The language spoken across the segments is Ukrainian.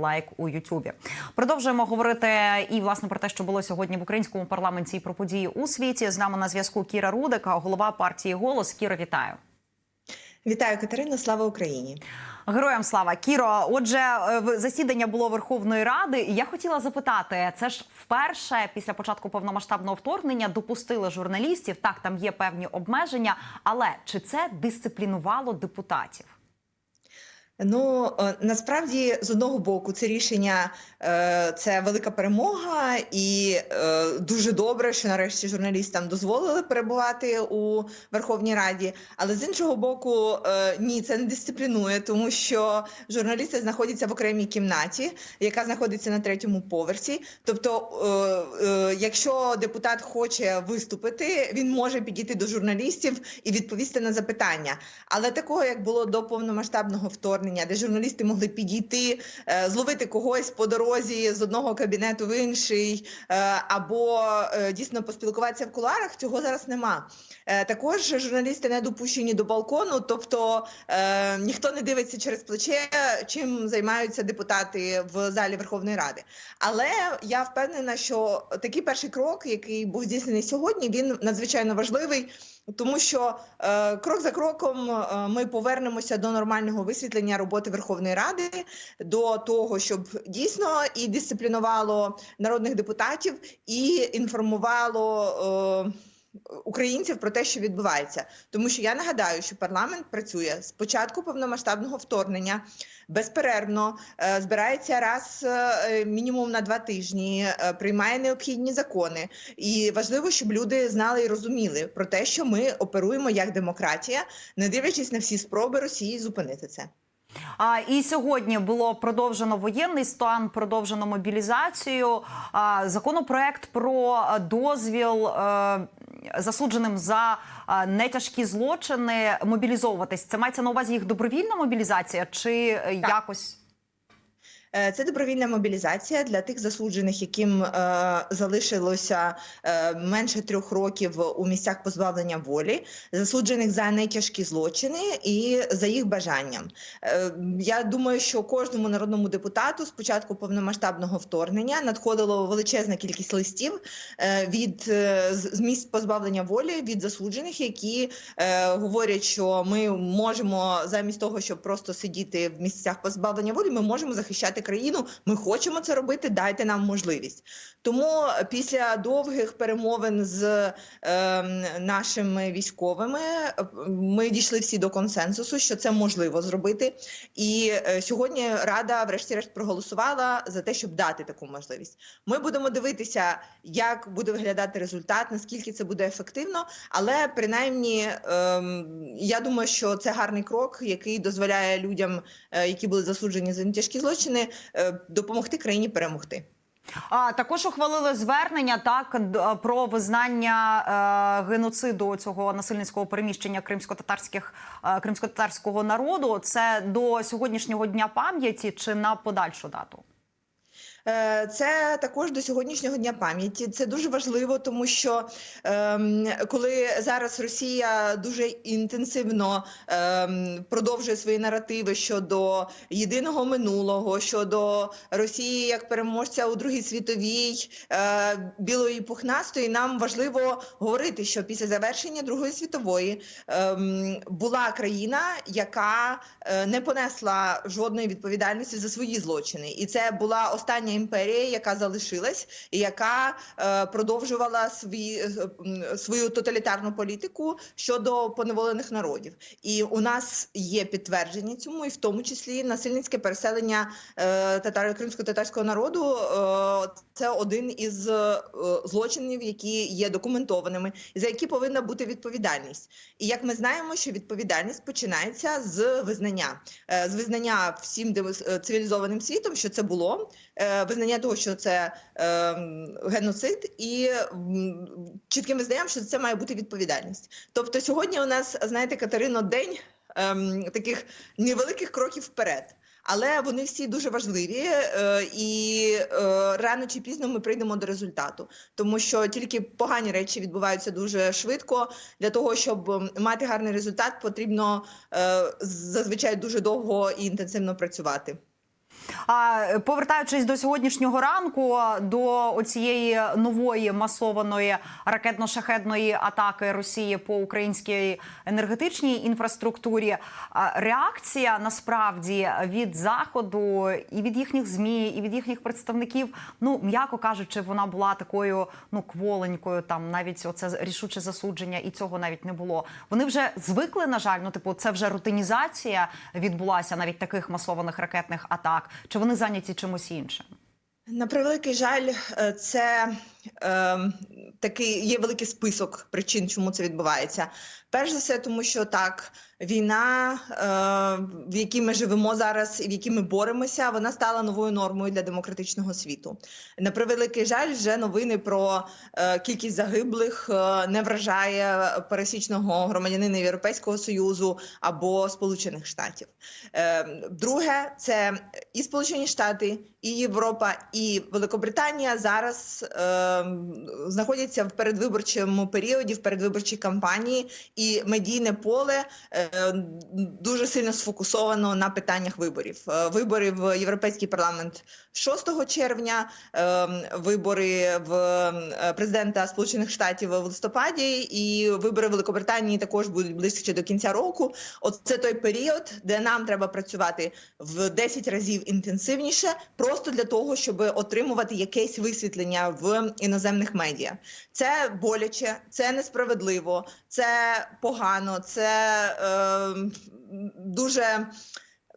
лайк у Ютубі. Продовжуємо говорити і власне про те, що було сьогодні в українському парламенті і про події у світі. З нами на зв'язку Кіра Рудика, голова партії Голос. Кіра, вітаю. Вітаю Катерина, слава Україні. Героям слава Кіро. Отже, е, засідання було Верховної Ради. І я хотіла запитати: це ж вперше після початку повномасштабного вторгнення допустили журналістів. Так, там є певні обмеження, але чи це дисциплінувало депутатів? Ну е, насправді з одного боку це рішення е, це велика перемога, і е, дуже добре, що нарешті журналістам дозволили перебувати у Верховній Раді. Але з іншого боку, ні, це не дисциплінує, тому що журналісти знаходяться в окремій кімнаті, яка знаходиться на третьому поверсі. Тобто, якщо депутат хоче виступити, він може підійти до журналістів і відповісти на запитання. Але такого, як було до повномасштабного вторгнення, де журналісти могли підійти, е, зловити когось по дорозі з одного кабінету в інший, е, або е, дійсно поспілкуватися в куларах, цього зараз нема. Також журналісти не допущені до балкону, тобто ніхто не дивиться через плече, чим займаються депутати в залі Верховної Ради. Але я впевнена, що такий перший крок, який був здійснений сьогодні, він надзвичайно важливий. Тому що е, крок за кроком е, ми повернемося до нормального висвітлення роботи Верховної Ради, до того, щоб дійсно і дисциплінувало народних депутатів, і інформувало. Е, Українців про те, що відбувається, тому що я нагадаю, що парламент працює з початку повномасштабного вторгнення безперервно, е, збирається раз е, мінімум на два тижні, е, приймає необхідні закони. І важливо, щоб люди знали і розуміли про те, що ми оперуємо як демократія, не дивлячись на всі спроби Росії зупинити це. А і сьогодні було продовжено воєнний стан, продовжено мобілізацію. А, законопроект про дозвіл е, засудженим за е, нетяжкі злочини мобілізовуватись. Це мається на увазі їх добровільна мобілізація чи так. якось. Е, Це добровільна мобілізація для тих засуджених, яким е, залишилося е, менше трьох років у місцях позбавлення волі, засуджених за нетяжкі злочини і за їх бажанням. Я думаю, що кожному народному депутату з початку повномасштабного вторгнення надходило величезна кількість листів від з місць позбавлення волі від засуджених, які говорять, що ми можемо замість того, щоб просто сидіти в місцях позбавлення волі, ми можемо захищати країну. Ми хочемо це робити. Дайте нам можливість. Тому після довгих перемовин з е, нашими військовими е, ми дійшли всі до консенсусу, що це можливо зробити. І е, сьогодні Рада, врешті-решт, проголосувала за те, щоб дати таку можливість. Ми будемо дивитися, як буде виглядати результат, наскільки це буде ефективно. Але принаймні, ем, я думаю, що це гарний крок, який дозволяє людям, е, які були засуджені за тяжкі злочини, е, допомогти країні перемогти. А також ухвалили звернення так про визнання е, геноциду цього насильницького переміщення кримсько-татарських е, кримсько-татарського народу. Це до сьогоднішнього дня пам'яті чи на подальшу дату? Е, Це також до сьогоднішнього дня пам'яті. Це дуже важливо, тому що ем, коли зараз Росія дуже інтенсивно ем, продовжує свої наративи щодо єдиного минулого, щодо Росії як переможця у Другій світовій е, білої пухнастої, нам важливо говорити, що після завершення Другої світової ем, була країна, яка е, не понесла жодної відповідальності за свої злочини, і це була остання імперія, яка залишилась, і яка е, продовжувала свій, е, свою тоталітарну політику щодо поневолених народів. І у нас є підтвердження цьому, і в тому числі насильницьке переселення е, татар кримсько-татарського народу. Е, це один із е, злочинів, які є документованими, за які повинна бути відповідальність. І як ми знаємо, що відповідальність починається з визнання, е, з визнання всім е, цивілізованим світом, що це було, визнання того, що це е, геноцид, і чітким визнанням, що це має бути відповідальність. Тобто, сьогодні у нас, знаєте, Катерино, день ем, таких невеликих кроків вперед. Але вони всі дуже важливі, е, і е, рано чи пізно ми прийдемо до результату, тому що тільки погані речі відбуваються дуже швидко. Для того щоб мати гарний результат, потрібно е, зазвичай дуже довго і інтенсивно працювати. А повертаючись до сьогоднішнього ранку, до оцієї нової масованої ракетно-шахедної атаки Росії по українській енергетичній інфраструктурі, реакція насправді від заходу і від їхніх змі, і від їхніх представників, ну м'яко кажучи, вона була такою ну кволенькою. Там навіть оце рішуче засудження, і цього навіть не було. Вони вже звикли, на жаль, ну типу, це вже рутинізація відбулася навіть таких масованих ракетних атак. Чи вони зайняті чимось іншим? На превеликий жаль, е, це е, такий є великий список причин, чому це відбувається. Перш за все, тому що так, війна, е, в якій ми живемо зараз і в якій ми боремося, вона стала новою нормою для демократичного світу. На превеликий жаль, вже новини про е, кількість загиблих е, не вражає пересічного громадянина Європейського союзу або Сполучених Штатів. Е, друге, це і Сполучені Штати, і Європа, і Великобританія зараз е, знаходяться в передвиборчому періоді, в передвиборчій кампанії, і медійне поле е, дуже сильно сфокусовано на питаннях виборів. Е, Вибори в Європейський парламент 6 червня, е, вибори в е, президента Сполучених Штатів в листопаді, і вибори в Великобританії також будуть ближче до кінця року. От це той період, де нам треба працювати в 10 разів інтенсивніше, просто для того, щоб отримувати якесь висвітлення в іноземних медіа. Це боляче, це несправедливо, це погано, це е, дуже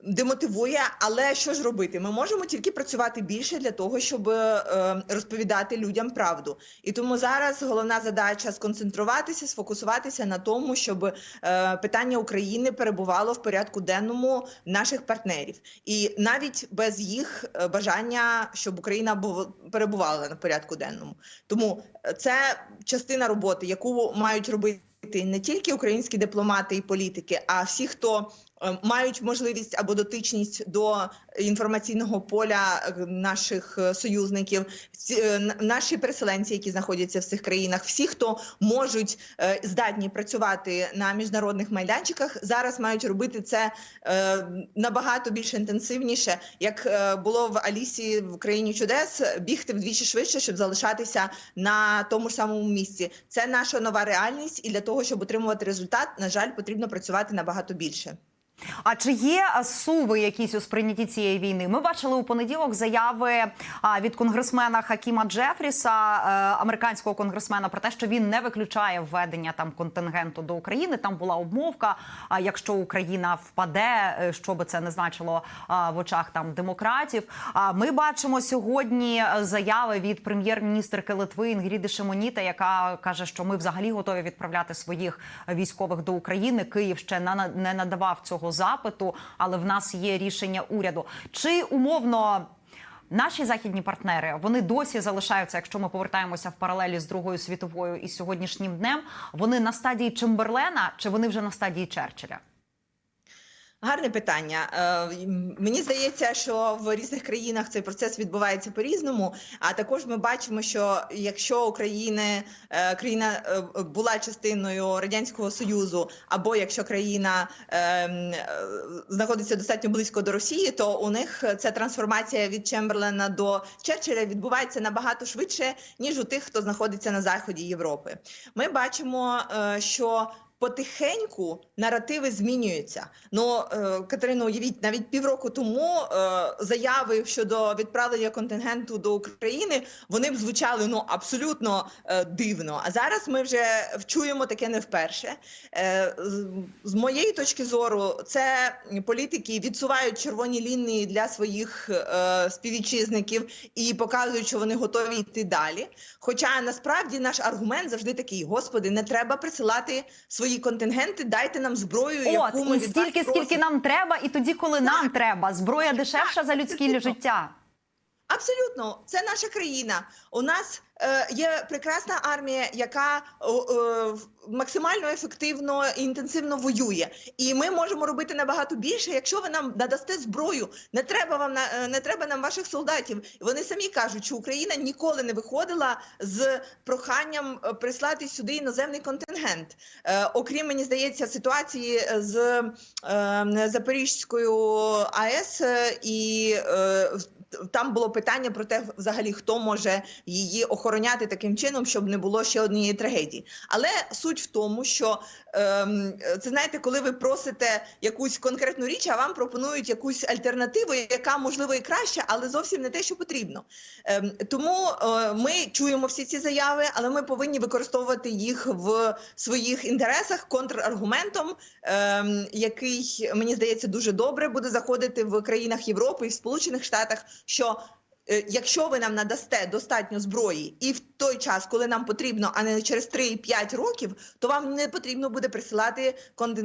демотивує. Але що ж робити? Ми можемо тільки працювати більше для того, щоб е, розповідати людям правду. І тому зараз головна задача сконцентруватися, сфокусуватися на тому, щоб е, питання України перебувало в порядку денному наших партнерів, і навіть без їх е, бажання, щоб Україна бу- перебувала на порядку денному. Тому це частина роботи, яку мають робити не тільки українські дипломати і політики, а всі, хто мають можливість або дотичність до інформаційного поля е, наших е, союзників, е, наші переселенці, які знаходяться в цих країнах, всі, хто можуть е, здатні працювати на міжнародних майданчиках, зараз мають робити це е, набагато більш інтенсивніше, як е, було в Алісі в країні чудес, бігти вдвічі швидше, щоб залишатися на тому ж самому місці. Це наша нова реальність, і для того, щоб отримувати результат, на жаль, потрібно працювати набагато більше. А чи є суви якісь у сприйнятті цієї війни? Ми бачили у понеділок заяви від конгресмена Хакіма Джефріса, е, американського конгресмена, про те, що він не виключає введення там контингенту до України. Там була обмовка. А якщо Україна впаде, е, що би це не значило в очах там демократів? А ми бачимо сьогодні е, заяви від прем'єр-міністрки Литви Інгріди Шимоніта, яка каже, що ми взагалі готові відправляти своїх військових до України. Київ ще не надавав цього запиту, але в нас є рішення уряду. Чи умовно наші західні партнери вони досі залишаються, якщо ми повертаємося в паралелі з Другою світовою і сьогоднішнім днем, вони на стадії Чемберлена чи вони вже на стадії Черчилля? Гарне питання. Е, Мені здається, що в різних країнах цей процес відбувається по-різному. А також ми бачимо, що якщо Україна е, країна е, була частиною радянського союзу, або якщо країна знаходиться достатньо близько до Росії, то у них ця трансформація від Чемберлена до Черчилля відбувається набагато швидше ніж у тих, хто знаходиться на заході Європи. Ми бачимо, що Потихеньку наративи змінюються. Ну е, Катерино, уявіть, навіть півроку тому е, заяви щодо відправлення контингенту до України вони б звучали ну абсолютно е, дивно. А зараз ми вже чуємо таке не вперше. З, моєї точки зору, це політики відсувають червоні лінії для своїх співвітчизників і показують, що вони готові йти далі. Хоча насправді наш аргумент завжди такий: господи, не треба присилати свої контингенти, дайте нам зброю, От яку ми і від стільки, вас скільки нам треба, і тоді, коли нам треба, зброя дешевша за людське абсолютно. життя. Абсолютно, це наша країна. У нас є прекрасна армія, яка е, в- максимально ефективно і інтенсивно воює. І ми можемо робити набагато більше, якщо ви нам надасте зброю. Не треба вам е, не треба нам ваших солдатів. Вони самі кажуть, що Україна ніколи не виходила з проханням е, прислати сюди іноземний контингент. Е, окрім мені здається, ситуації з е, Запорізькою АЕС е, і е, там було питання про те, взагалі хто може її охороняти таким чином, щоб не було ще однієї трагедії. Але суть в тому, що ем, це знаєте, коли ви просите якусь конкретну річ, а вам пропонують якусь альтернативу, яка можливо і краща, але зовсім не те, що потрібно. Ем, тому е, ми чуємо всі ці заяви, але ми повинні використовувати їх в своїх інтересах контраргументом, ем, який мені здається дуже добре буде заходити в країнах Європи і в Сполучених Штатах. Що якщо ви нам надасте достатньо зброї, і в той час, коли нам потрібно, а не через 3-5 років, то вам не потрібно буде присилати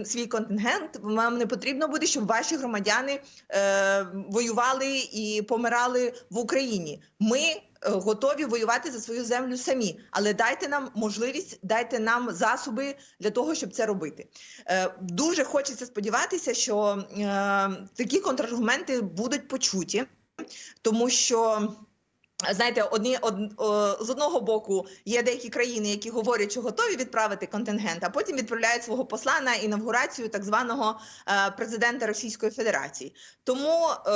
свій контингент. Вам не потрібно буде, щоб ваші громадяни е, воювали і помирали в Україні. Ми е, готові воювати за свою землю самі, але дайте нам можливість, дайте нам засоби для того, щоб це робити. Е, дуже хочеться сподіватися, що е, такі контраргументи будуть почуті, тому що. Знаєте, одні од, о, з одного боку є деякі країни, які говорять, що готові відправити контингент, а потім відправляють свого посла на інавгурацію так званого е, президента Російської Федерації. Тому е,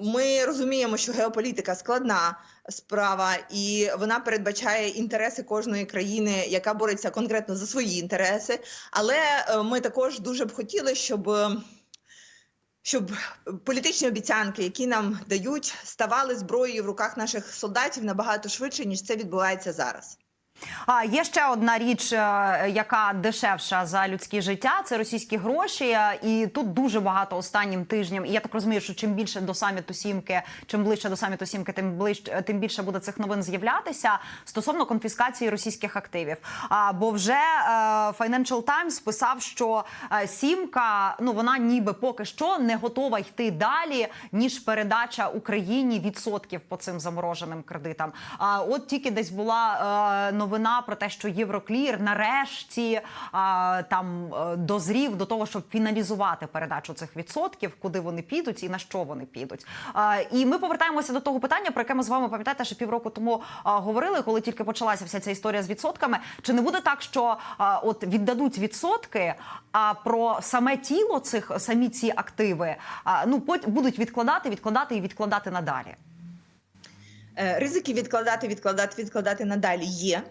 ми розуміємо, що геополітика складна справа, і вона передбачає інтереси кожної країни, яка бореться конкретно за свої інтереси. Але е, ми також дуже б хотіли, щоб. Щоб політичні обіцянки, які нам дають, ставали зброєю в руках наших солдатів набагато швидше ніж це відбувається зараз. А є ще одна річ, е, яка дешевша за людське життя. Це російські гроші. Е, І тут дуже багато останнім тижнем. І я так розумію, що чим більше до саміту сімки, чим ближче до саміту сімки, тим ближче, тим більше буде цих новин з'являтися стосовно конфіскації російських активів. А бо вже е, Financial Times писав, що е, сімка ну вона ніби поки що не готова йти далі, ніж передача Україні відсотків по цим замороженим кредитам. А от тільки десь була е, новина про те, що Євроклір нарешті а, там е, дозрів до того, щоб фіналізувати передачу цих відсотків, куди вони підуть і на що вони підуть. А, і ми повертаємося до того питання, про яке ми з вами пам'ятаєте, що півроку тому а, говорили, коли тільки почалася вся ця історія з відсотками. Чи не буде так, що а, от віддадуть відсотки, а про саме тіло цих самі ці активи а, ну будуть відкладати, відкладати і відкладати надалі? Е, Ризики відкладати, відкладати, відкладати надалі є.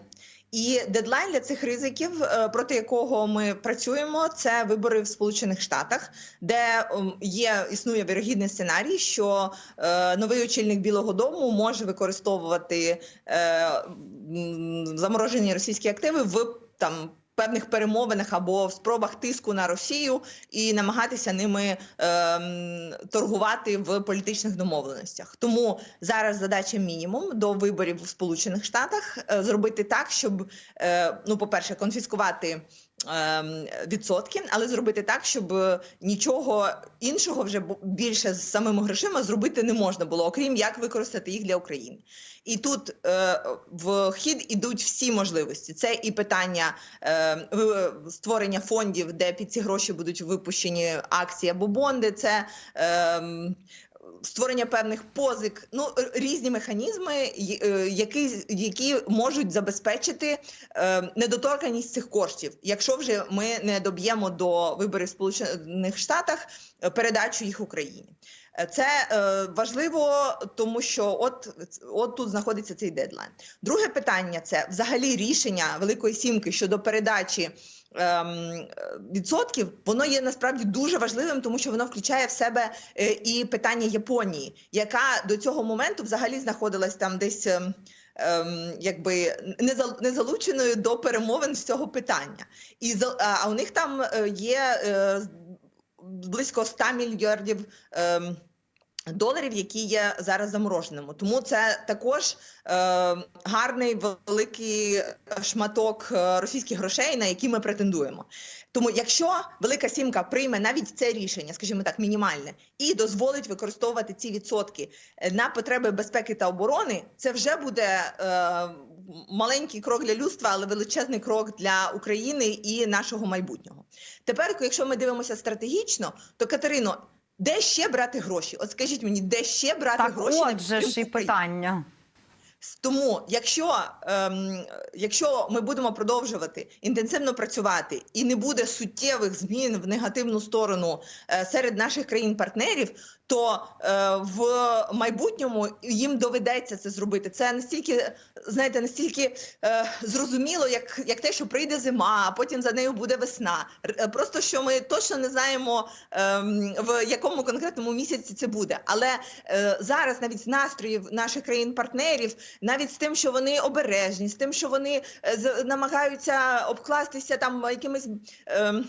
І дедлайн для цих ризиків, е, проти якого ми працюємо, це вибори в Сполучених Штатах, де ем, є існує вірогідний сценарій, що е, новий очільник Білого Дому може використовувати е, заморожені російські активи в там. Певних перемовинах або в спробах тиску на Росію і намагатися ними е, торгувати в політичних домовленостях. Тому зараз задача мінімум до виборів в Сполучених Штатах е, зробити так, щоб е, ну, по-перше, конфіскувати ем, відсотки, але зробити так, щоб е, нічого іншого вже більше з самими грошима зробити не можна було, окрім як використати їх для України. І тут е, в хід ідуть всі можливості. Це і питання е, створення фондів, де під ці гроші будуть випущені акції або бонди. Це е, створення певних позик, ну різні механізми, е, які, які можуть забезпечити недоторканність недоторканість цих коштів, якщо вже ми не доб'ємо до виборів в Сполучених Штатах е, передачу їх Україні. Це е, важливо, тому що от, от тут знаходиться цей дедлайн. Друге питання це взагалі рішення Великої Сімки щодо передачі ем, відсотків. Воно є насправді дуже важливим, тому що воно включає в себе е, і питання Японії, яка до цього моменту взагалі знаходилась там десь. ем, ем, якби не зал- не залученою до перемовин з цього питання, і а у них там е, є близько 100 мільярдів ем, доларів, які є зараз замороженими. Тому це також е, гарний великий шматок е, російських грошей, на які ми претендуємо. Тому, якщо Велика Сімка прийме навіть це рішення, скажімо так, мінімальне, і дозволить використовувати ці відсотки е, на потреби безпеки та оборони, це вже буде е, маленький крок для людства, але величезний крок для України і нашого майбутнього. Тепер, якщо ми дивимося стратегічно, то Катерино. Де ще брати гроші? От скажіть мені, де ще брати Так, гроші? на отже ж і питання. Тому, якщо, ем, якщо ми будемо продовжувати інтенсивно працювати і не буде суттєвих змін в негативну сторону е, серед наших країн-партнерів, то е, в майбутньому їм доведеться це зробити. Це настільки, знаєте, настільки е, зрозуміло, як, як те, що прийде зима, а потім за нею буде весна. Е, Просто що ми точно не знаємо, ем, в якому конкретному місяці це буде. Але е, зараз навіть з настроїв наших країн-партнерів, навіть з тим, що вони обережні, з тим, що вони е, намагаються обкластися там якимись. ем,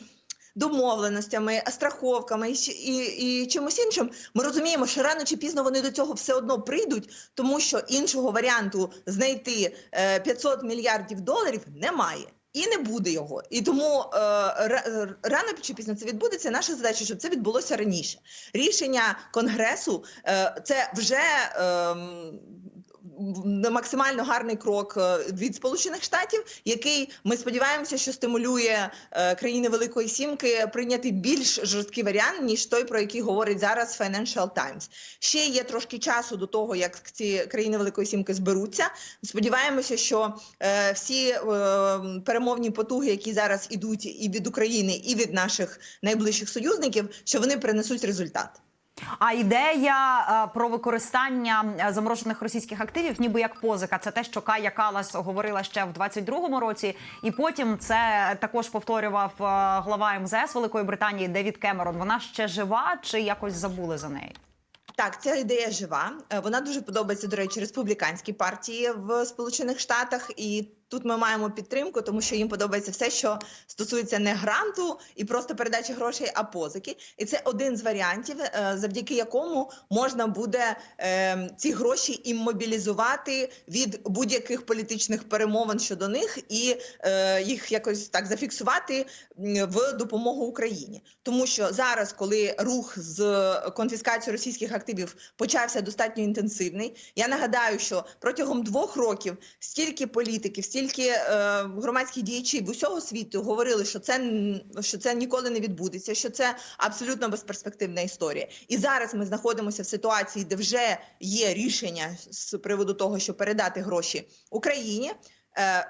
Домовленостями, страховками і, і, і чимось іншим, ми розуміємо, що рано чи пізно вони до цього все одно прийдуть, тому що іншого варіанту знайти е, 500 мільярдів доларів немає. І не буде його. І тому е, е, рано чи пізно це відбудеться. Наша задача, щоб це відбулося раніше. Рішення конгресу е, це вже м, максимально гарний крок е, від Сполучених Штатів, який ми сподіваємося, що стимулює е, країни Великої Сімки прийняти більш жорсткий варіант ніж той, про який говорить зараз Financial Times. Ще є трошки часу до того, як ці країни Великої Сімки зберуться. Сподіваємося, що е, всі перемовні потуги, які зараз ідуть і від України, і від наших найближчих союзників, що вони принесуть результат. А ідея е, про використання е, заморожених російських активів, ніби як позика, це те, що Кая Калас говорила ще в 22-му році, і потім це також повторював е, глава МЗС Великої Британії Девід Кемерон. Вона ще жива чи якось забули за неї? Так, ця ідея жива. Вона дуже подобається, до речі, республіканській партії в Сполучених Штатах, і тут ми маємо підтримку, тому що їм подобається все, що стосується не гранту і просто передачі грошей, а позики. І це один з варіантів, е, завдяки якому можна буде е, ці гроші іммобілізувати від будь-яких політичних перемовин щодо них і е, їх якось так зафіксувати в допомогу Україні, тому що зараз, коли рух з конфіскацією російських активів почався достатньо інтенсивний, я нагадаю, що протягом двох років стільки політиків, стільки е, діячі в усього світу говорили, що це що це ніколи не відбудеться, що це абсолютно безперспективна історія. І зараз ми знаходимося в ситуації, де вже є рішення з приводу того, що передати гроші Україні. Е,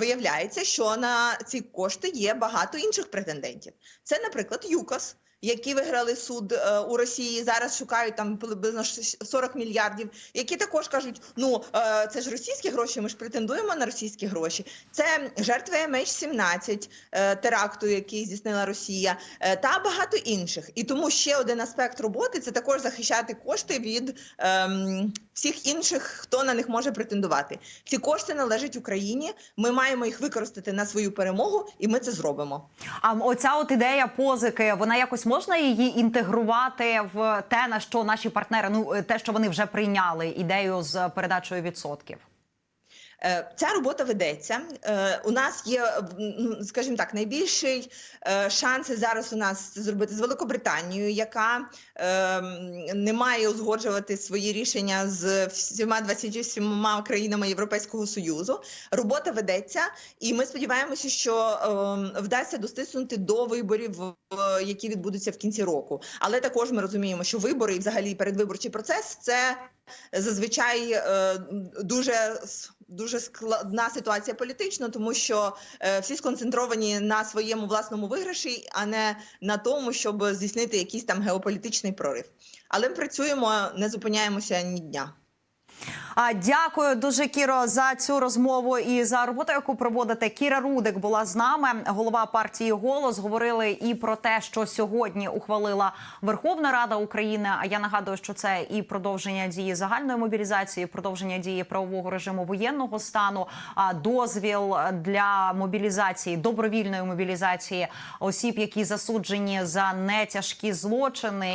виявляється, що на ці кошти є багато інших претендентів. Це, наприклад, ЮКОС, які виграли суд е, у Росії. Зараз шукають там приблизно 40 мільярдів, які також кажуть: ну е, це ж російські гроші. Ми ж претендуємо на російські гроші. Це жертви MH17 е, теракту, який здійснила Росія, та багато інших. І тому ще один аспект роботи це також захищати кошти від ем, всіх інших, хто на них може претендувати. Ці кошти належать Україні. Ми маємо їх використати на свою перемогу, і ми це зробимо. А оця от ідея позики, вона якось можна її інтегрувати в те, на що наші партнери, ну е, те, що вони вже прийняли ідею з передачею відсотків. Е, Ця робота ведеться. Е, У нас є, скажімо так, найбільший е, шанси зараз у нас це зробити з Великобританією, яка не має узгоджувати свої рішення з всіма 27 країнами Європейського союзу. Робота ведеться, і ми сподіваємося, що вдасться достиснути до виборів, які відбудуться в кінці року. Але також ми розуміємо, що вибори і взагалі передвиборчий процес це зазвичай дуже дуже складна ситуація політично, тому що е, всі сконцентровані на своєму власному виграші, а не на тому, щоб здійснити якийсь там геополітичний прорив. Але ми працюємо, не зупиняємося ні дня. Дякую дуже, Кіро, за цю розмову і за роботу, яку проводите. Кіра Рудик була з нами, голова партії Голос. Говорили і про те, що сьогодні ухвалила Верховна Рада України. А я нагадую, що це і продовження дії загальної мобілізації, продовження дії правового режиму воєнного стану, а дозвіл для мобілізації добровільної мобілізації осіб, які засуджені за нетяжкі злочини.